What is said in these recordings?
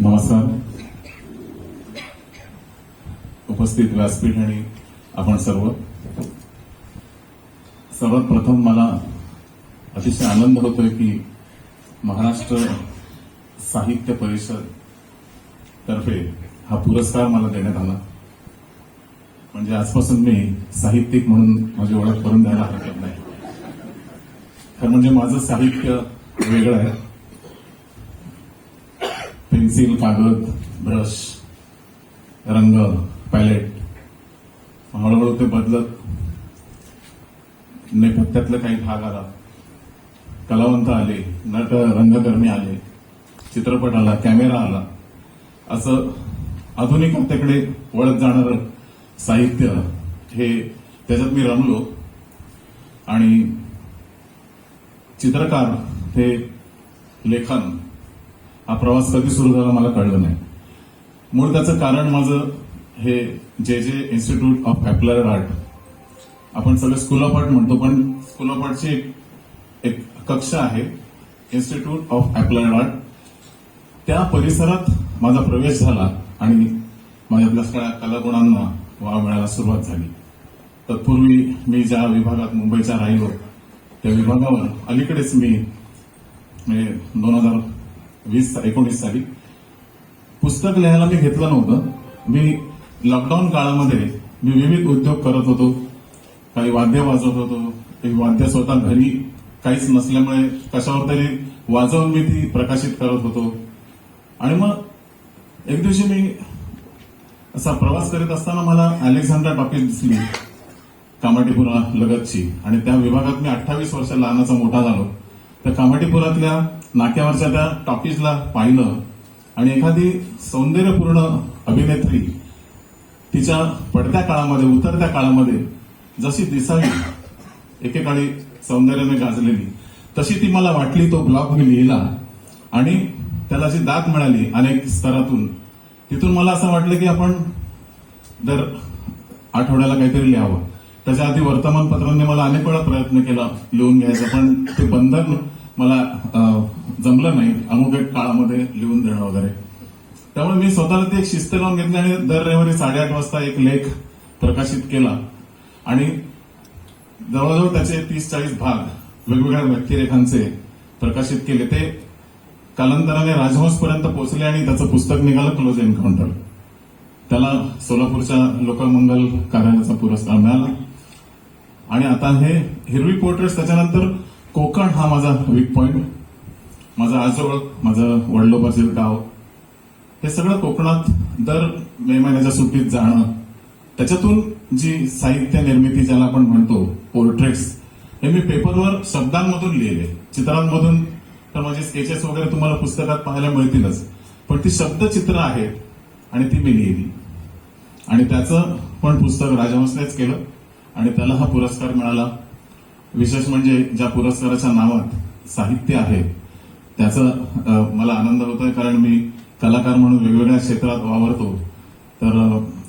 नमस्कार. उपस्थित व्यासपीठ आणि आपण सर्व. सर्वात प्रथम मला अतिशय आनंद होतोय की महाराष्ट्र साहित्य परिषद तर्फे हा पुरस्कार मला देण्यात आला. म्हणजे आजपासून मी साहित्यिक म्हणून माझी ओळख करून द्यायला हरकत नाही. खरं म्हणजे माझं साहित्य वेगळं आहे. पेन्सिल कागद ब्रश रंग पॅलेट हळूहळू ते बदलत नेपथ्यातलं काही भाग आला. कलावंत आले नट रंगकर्मी आले चित्रपट आला कॅमेरा आला. असं आधुनिकतेकडे वळत जाणारं साहित्य हे त्याच्यात मी रमलो. आणि चित्रकार हे लेखन हा प्रवास कधी सुरू झाला मला कळलं नाही. मूळ त्याचं कारण माझं हे जे जे इन्स्टिट्यूट ऑफ अप्लायड आर्ट आपण सगळे स्कूल ऑफ आर्ट म्हणतो पण स्कूल ऑफ आर्टची एक एक कक्षा आहे इन्स्टिट्यूट ऑफ अप्लायड आर्ट त्या परिसरात माझा प्रवेश झाला आणि माझ्यातल्या सगळ्या कलागुणांना वाव मिळायला सुरुवात झाली. तत्पूर्वी मी ज्या विभागात मुंबईच्या राहिलो त्या विभागावर अलीकडेच मी म्हणजे दोन हजार वीस एकोणीस साली. पुस्तक लिहायला मी घेतलं नव्हतं. मी लॉकडाऊन काळामध्ये मी विविध उद्योग करत होतो. काही वाद्य वाजवत होतो. काही वाद्य स्वतः घरी काहीच नसल्यामुळे कशावर तरी वाजवून मी ती प्रकाशित करत होतो. आणि मग एक दिवशी मी असा प्रवास करीत असताना मला अलेक्झांडर टॉकीज दिसली कामाटीपुरा लगतची. आणि त्या विभागात मी अठ्ठावीस वर्ष लहानाचा मोठा झालो. तर कामाटीपुरातल्या नाक्यावरच्या त्या टॉकीजला पाहिलं आणि एखादी सौंदर्यपूर्ण अभिनेत्री तिच्या पडत्या काळामध्ये उतरत्या काळामध्ये जशी दिसावी एकेकाळी सौंदर्याने गाजलेली तशी ती मला वाटली तो ब्लॉग मी लिहिला. आणि त्याला जी दाद मिळाली अनेक स्तरातून तिथून मला असं वाटलं की आपण दर आठवड्याला काहीतरी लिहावं. त्याच्या आधी वर्तमानपत्रांनी मला अनेक वेळा प्रयत्न केला लिहून घ्यायचा पण ते बंधन मला जमलं नाही अमुक काळामध्ये लिहून देणं वगैरे. त्यामुळे मी स्वतःला ती एक शिस्त लावून घेतली आणि दर रविवारी साडेआठ वाजता एक लेख प्रकाशित केला. आणि जवळजवळ त्याचे तीस चाळीस भाग वेगवेगळ्या व्यक्तिरेखांचे प्रकाशित केले. ते कालांतराने राजहंसपर्यंत पोहोचले आणि त्याचं पुस्तक निघालं क्लोज एन्काउंटर त्याला सोलापूरच्या लोकमंगल कार्यालयाचा पुरस्कार मिळाला. आणि आता हे हिरवी पोर्ट्रेट्स त्याच्यानंतर कोकण हा माझा वीक पॉइंट माझं आजोळ माझं वडलोबाचे गाव हे सगळं कोकणात दर मे महिन्याच्या सुट्टीत जाणं त्याच्यातून जी साहित्य निर्मिती ज्याला आपण म्हणतो पोर्ट्रेट्स हे मी पेपरवर शब्दांमधून लिहिले. चित्रांमधून तर माझे स्केचेस वगैरे तुम्हाला पुस्तकात पाहायला मिळतीलच. पण ती शब्दचित्र आहेत आणि ती मी लिहिली. आणि त्याचं पण पुस्तक राजहंसनेच केलं आणि त्याला हा पुरस्कार मिळाला. विशेष म्हणजे ज्या पुरस्काराच्या नावात साहित्य आहे त्याचा मला आनंद होतोय कारण मी कलाकार म्हणून वेगवेगळ्या क्षेत्रात वावरतो. तर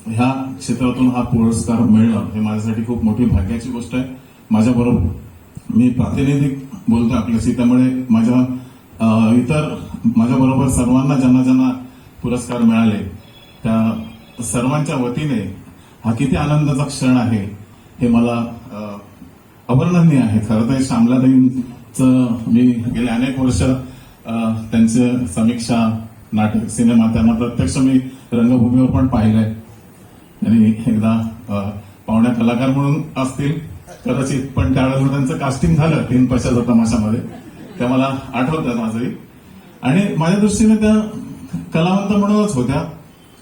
ह्या क्षेत्रातून हा पुरस्कार मिळणं हे माझ्यासाठी खूप मोठी भाग्याची गोष्ट आहे. माझ्याबरोबर मी प्रातिनिधिक बोलतो आपल्याशी त्यामुळे माझ्या इतर माझ्याबरोबर सर्वांना ज्यांना ज्यांना पुरस्कार मिळाले त्या सर्वांच्या वतीने हा किती आनंदाचा क्षण आहे हे मला अवर्णनीय आहे. खरं तर श्यामलाताईंचं मी गेले अनेक वर्ष त्यांचे समीक्षा नाटक सिनेमा त्यांना प्रत्यक्ष मी रंगभूमीवर पण पाहिलंय. आणि एकदा पाहुण्या कलाकार म्हणून असतील कदाचित पण त्यावेळेला त्यांचं कास्टिंग झालं तीन पैशाच्या तमाशामध्ये. त्या मला आठवतात माझंही आणि माझ्या दृष्टीने त्या कलावंत म्हणूनच होत्या.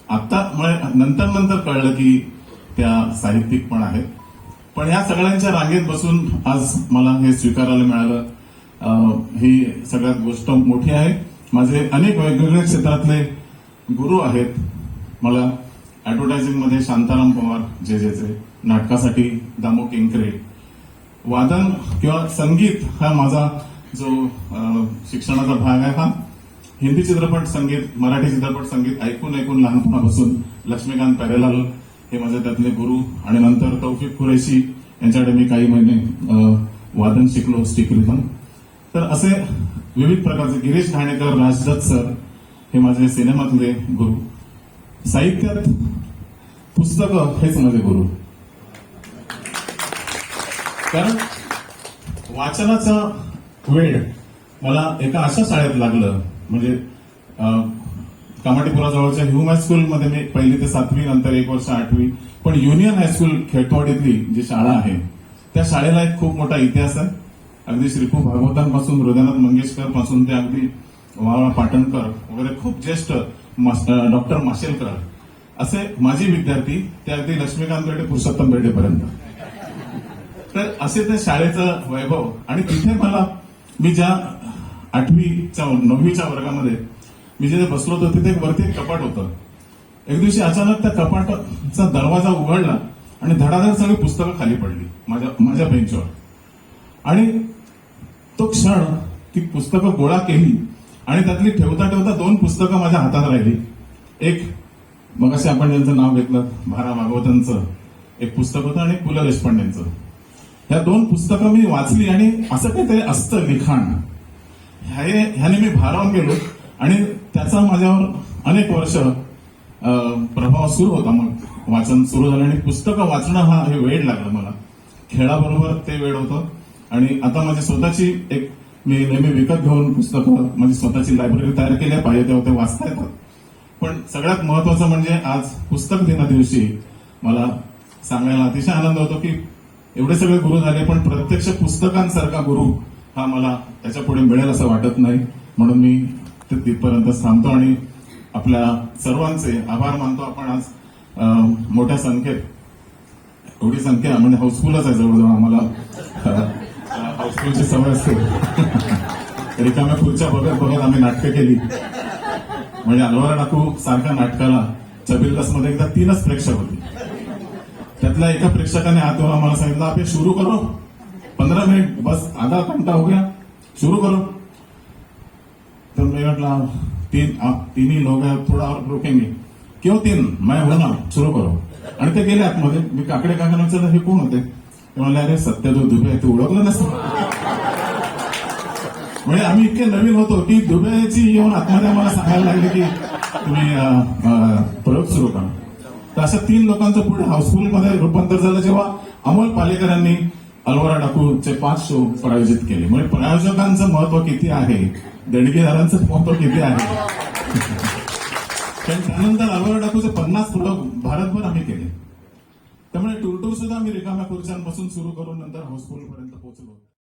आता मला नंतर नंतर कळलं की त्या साहित्यिक पण आहेत. पण या सगळ्यांच्या रांगेत बसून आज मला हे स्वीकारायला मिळालं. ही सगळ्यात गोष्ट मोठी आहे. माझे अनेक वेगवेगळ्या क्षेत्रातले गुरु आहेत. मला ऍडव्हर्टायझिंगमध्ये शांताराम पवार जे जेचे नाटकासाठी दामो केंकरे वादन किंवा संगीत हा माझा जो शिक्षणाचा भाग आहे हा. हिंदी चित्रपट संगीत मराठी चित्रपट संगीत ऐकून ऐकून लहानपणापासून लक्ष्मीकांत प्यारेलाल हे माझे त्यातले गुरु. आणि नंतर तौफिक कुरेशी यांच्याकडे मी काही महिने वादन शिकलो स्टिक रिथम तर असे विविध प्रकारचे गिरीश घाणेकर राजदत्त सर हे माझे सिनेमातले गुरु. साहित्यात पुस्तकं हेच माझे गुरु. कारण वाचनाचा वेळ मला एका अशा शाळेत लागलं म्हणजे अं, कामाटीपुराजवळच्या ह्युम हायस्कूलमध्ये मी पहिली ते सातवी नंतर एक वर्ष आठवी पण युनियन हायस्कूल खेळतवाडीतली जी शाळा आहे त्या शाळेला एक खूप मोठा इतिहास आहे. अगदी श्रीपू भागवतांपासून हृदयनाथ मंगेशकरपासून ते अगदी वाळा पाटणकर वगैरे खूप ज्येष्ठ डॉक्टर माशेलकर असे माजी विद्यार्थी ते अगदी लक्ष्मीकांत बेर्डे पुरुषोत्तम बेर्डेपर्यंत. तर असे ते शाळेचं वैभव आणि तिथे मला मी ज्या आठवीच्या नववीच्या वर्गामध्ये मी जिथे बसलो होतो तिथे वरती एक कपाट होतं. एक दिवशी अचानक त्या कपाटाचा दरवाजा उघडला आणि धडाधड सगळी पुस्तकं खाली पडली माझ्या माझ्या बेंचवर. आणि तो क्षण ती पुस्तकं गोळा केली आणि त्यातली ठेवता ठेवता दोन पुस्तकं माझ्या हातात राहिली. एक मग असे आपण ज्यांचं नाव घेतलं भारा भागवतांचं एक पुस्तक होतं आणि पु ल देशपांडेंचं. ह्या दोन पुस्तकं मी वाचली आणि असं काहीतरी असतं लिखाण. ह्या ह्याने मी भारावून गेलो आणि त्याचा माझ्यावर अनेक वर्ष प्रभाव सुरू होता. मग वाचन सुरू झालं आणि पुस्तकं वाचणं हा हे वेळ लागलं मला. खेळाबरोबर ते वेळ होतं. आणि आता माझी स्वतःची एक मी नेहमी विकत घेऊन पुस्तकं माझी स्वतःची लायब्ररी तयार केली आहे पाहिजे तेव्हा ते वाचता येतात. पण सगळ्यात महत्वाचं म्हणजे आज पुस्तक दिना दिवशी मला सांगायला अतिशय आनंद होतो की एवढे सगळे गुरु झाले पण प्रत्यक्ष पुस्तकांसारखा गुरु हा मला त्याच्या पुढे मिळेल असं वाटत नाही. म्हणून मी ते तिथपर्यंत थांबतो आणि आपल्या सर्वांचे आभार मानतो. आपण आज मोठ्या संख्येत एवढी संख्या म्हणजे हाऊसफुलच आहे जवळजवळ आम्हाला. हाऊसफुलची सवय असते. रिकाम्या खुर्च्या बघत बघत आम्ही नाटकं केली. म्हणजे अलवार डाकू सारख्या नाटकाला चबिलदासमध्ये एकदा तीनच प्रेक्षक होते. त्यातल्या एका प्रेक्षकाने हात धरून आम्हाला सांगितलं आपण सुरू करो. पंधरा मिनिट बस आधा घंटा हो गया. सुरू करो. तर मी म्हटलं तीन आप तीन थोड़ा रोकेंगे. क्यों तीन? मैं होणार ना सुरू करो. आणि ते गेले आतमध्ये. मी काकडे काकांना विचारलं हे कोण होते? म्हणाले अरे सत्यदेव दुबे आहे, ते ओळखलं नसतं. म्हणजे आम्ही इतके नवीन होतो की दुबेची येऊन आत्महत्या मला सांगायला लागले की तुम्ही प्रयोग सुरू करा. तर अशा तीन लोकांचं पुढे हाऊसफुलमध्ये रूपांतर झालं जेव्हा अमोल पालेकरांनी अलवारा डाकूचे पाच शो प्रायोजित केले. म्हणजे प्रायोजकांचं महत्त्व किती आहे? देणगीदारांचं महत्त्व किती आहे? त्यानंतर अलवारा डाकूचे पन्नास प्रयोग भारतभर आम्ही केले. टूर सुद्धा मी रिकाम्या खुर्च्यांपासून सुरू करून नंतर हाऊसफुल पर्यंत पोहोचलो.